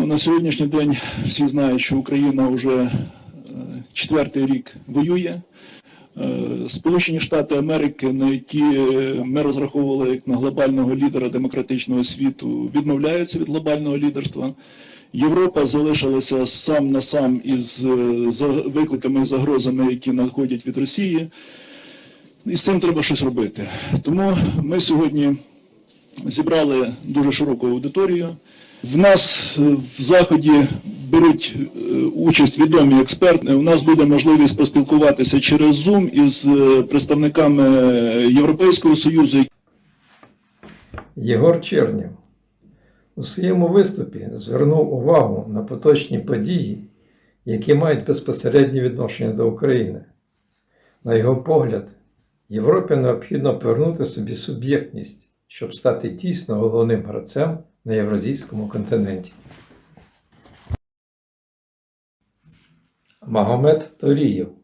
Ну, на сьогоднішній день всі знають, що Україна вже е, четвертий рік воює. Е, Сполучені Штати Америки, на які е, ми розраховували як на глобального лідера демократичного світу, відмовляються від глобального лідерства. Європа залишилася сам на сам із е, викликами і загрозами, які надходять від Росії. І з цим треба щось робити. Тому ми сьогодні зібрали дуже широку аудиторію. В нас в заході беруть е, участь відомі експерти. У нас буде можливість поспілкуватися через Zoom із е, представниками Європейського Союзу, Єгор Чернєв у своєму виступі звернув увагу на поточні події, які мають безпосереднє відношення до України. На його погляд, Європі необхідно повернути собі суб'єктність, щоб стати дійсно головним гравцем на Євразійському континенті. Магомед Торієв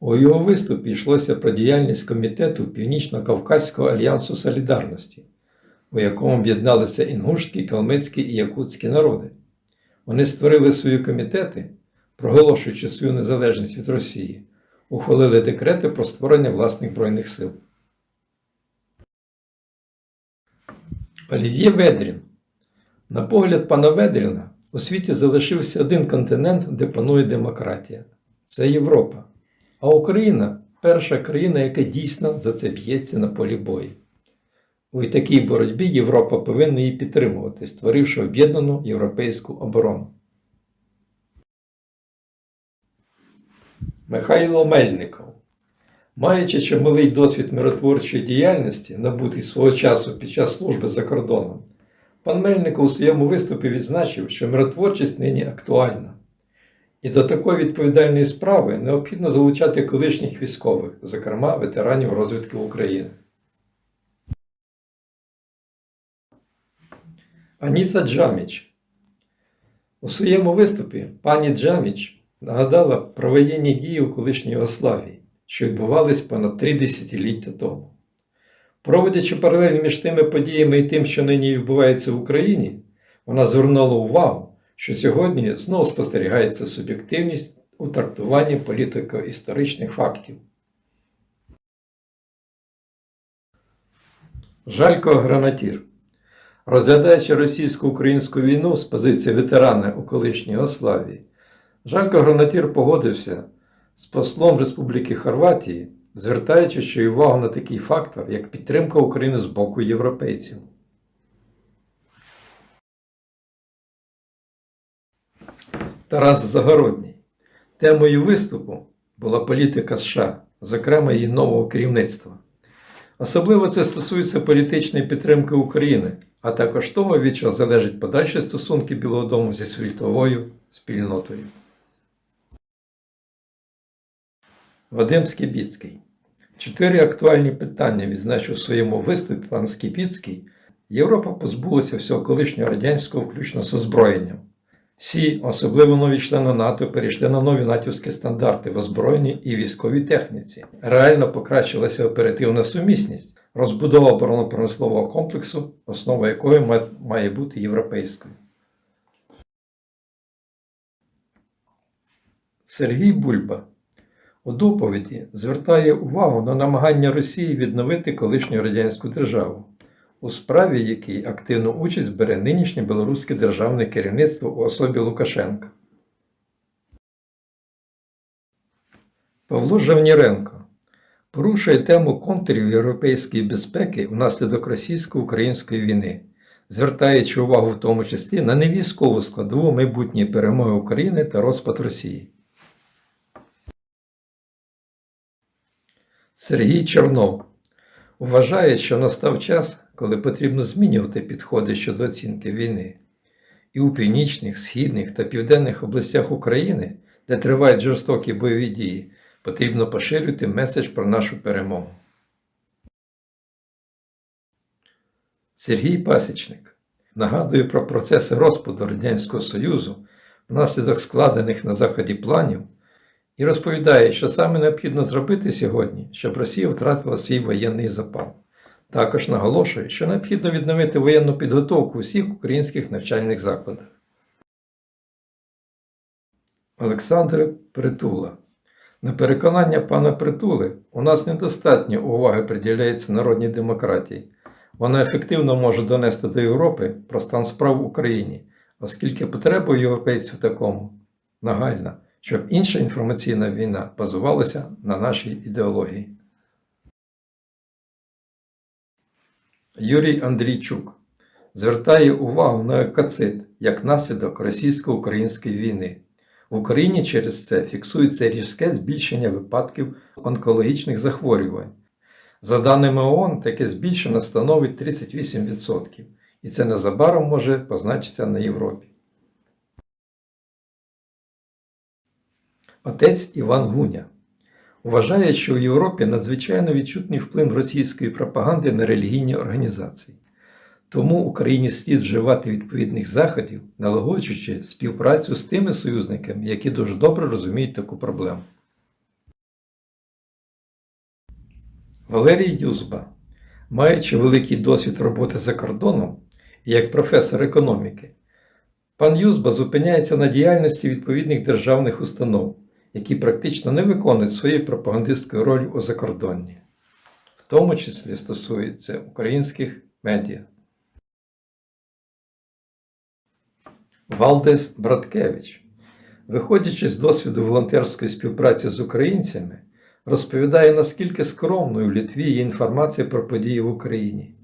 у його виступі йшлося про діяльність комітету Північно-Кавказького альянсу солідарності, у якому об'єдналися інгушські, калмицькі і якутські народи. Вони створили свої комітети, проголошуючи свою незалежність від Росії, ухвалили декрети про створення власних збройних сил. Олів'є Ведрін. На погляд пана Ведріна, у світі залишився один континент, де панує демократія це Європа. А Україна перша країна, яка дійсно за це б'ється на полі бою. У такій боротьбі Європа повинна її підтримувати, створивши об'єднану європейську оборону. Михайло Мельников. Маючи чималий досвід миротворчої діяльності, набутий свого часу під час служби за кордоном, пан Мельников у своєму виступі відзначив, що миротворчість нині актуальна. І до такої відповідальної справи необхідно залучати колишніх військових, зокрема ветеранів розвідки України. Аніса Джаміч. У своєму виступі пані Джаміч нагадала про воєнні дії у колишній Югославії, що відбувались понад три десятиліття тому. Проводячи паралель між тими подіями і тим, що нині відбувається в Україні, вона звернула увагу, що сьогодні знову спостерігається суб'єктивність у трактуванні політико-історичних фактів. Жалько Гранатір. Розглядаючи російсько-українську війну з позиції ветерана у колишній Ославії, Жалько Гранатір погодився з послом Республіки Хорватії, звертаючи ще й увагу на такий фактор, як підтримка України з боку європейців. Тарас Загородній. Темою виступу була політика США, зокрема її нового керівництва. Особливо це стосується політичної підтримки України, а також того, від чого залежать подальші стосунки Білого Дому зі світовою спільнотою. Вадим Скібіцький. Чотири актуальні питання відзначив у своєму виступі пан Скібіцький. Європа позбулася всього колишнього радянського, включно з озброєнням. Всі, особливо нові члени НАТО, перейшли на нові натівські стандарти в озброєнні і військовій техніці. Реально покращилася оперативна сумісність, розбудова оборонно-промислового комплексу, основа якої має бути європейською. Сергій Бульба у доповіді звертає увагу на намагання Росії відновити колишню радянську державу, у справі якій активну участь бере нинішнє білоруське державне керівництво у особі Лукашенка. Павло Жавніренко порушує тему контурів європейської безпеки внаслідок російсько-української війни, звертаючи увагу в тому числі на невійськову складову майбутньої перемоги України та розпад Росії. Сергій Чернов вважає, що настав час, коли потрібно змінювати підходи щодо оцінки війни. І у північних, східних та південних областях України де тривають жорстокі бойові дії, потрібно поширювати меседж про нашу перемогу. Сергій Пасічник нагадує про процеси розпаду Радянського Союзу внаслідок складених на Заході планів і розповідає, що саме необхідно зробити сьогодні, щоб Росія втратила свій воєнний запал. Також наголошує, що необхідно відновити воєнну підготовку у всіх українських навчальних закладах. Олександр Притула. На переконання пана Притули, у нас недостатньо уваги приділяється народній демократії. Вона ефективно може донести до Європи про стан справ в Україні, оскільки потреба європейців такому нагальна, щоб інша інформаційна війна базувалася на нашій ідеології. Юрій Андрійчук звертає увагу на екоцид як наслідок російсько-української війни. В Україні через це фіксується різке збільшення випадків онкологічних захворювань. За даними ООН, таке збільшення становить 38%, і це незабаром може позначитися на Європі. Отець Іван Гуня вважає, що в Європі надзвичайно відчутний вплив російської пропаганди на релігійні організації. Тому Україні слід вживати відповідних заходів, налагоджуючи співпрацю з тими союзниками, які дуже добре розуміють таку проблему. Валерій Юзба, маючи великий досвід роботи за кордоном і як професор економіки, пан Юзба зупиняється на діяльності відповідних державних установ, які практично не виконують своєї пропагандистської ролі у закордонні, в тому числі стосується українських медіа. Валдес Браткевич, виходячи з досвіду волонтерської співпраці з українцями, розповідає, наскільки скромною в Літві є інформація про події в Україні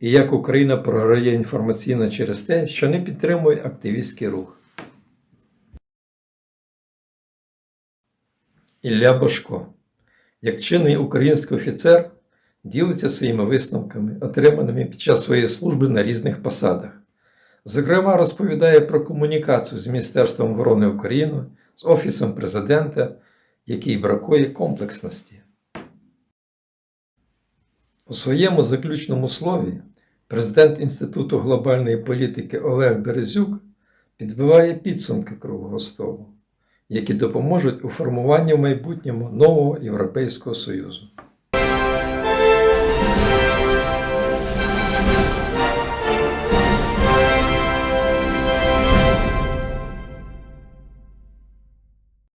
і як Україна програє інформаційно через те, що не підтримує активістський рух. Ілля Бошко, як чинний український офіцер, ділиться своїми висновками, отриманими під час своєї служби на різних посадах. Зокрема, розповідає про комунікацію з Міністерством оборони України, з Офісом президента, який бракує комплексності. У своєму заключному слові президент Інституту глобальної політики Олег Березюк підбиває підсумки круглого столу, які допоможуть у формуванні в майбутньому нового Європейського Союзу.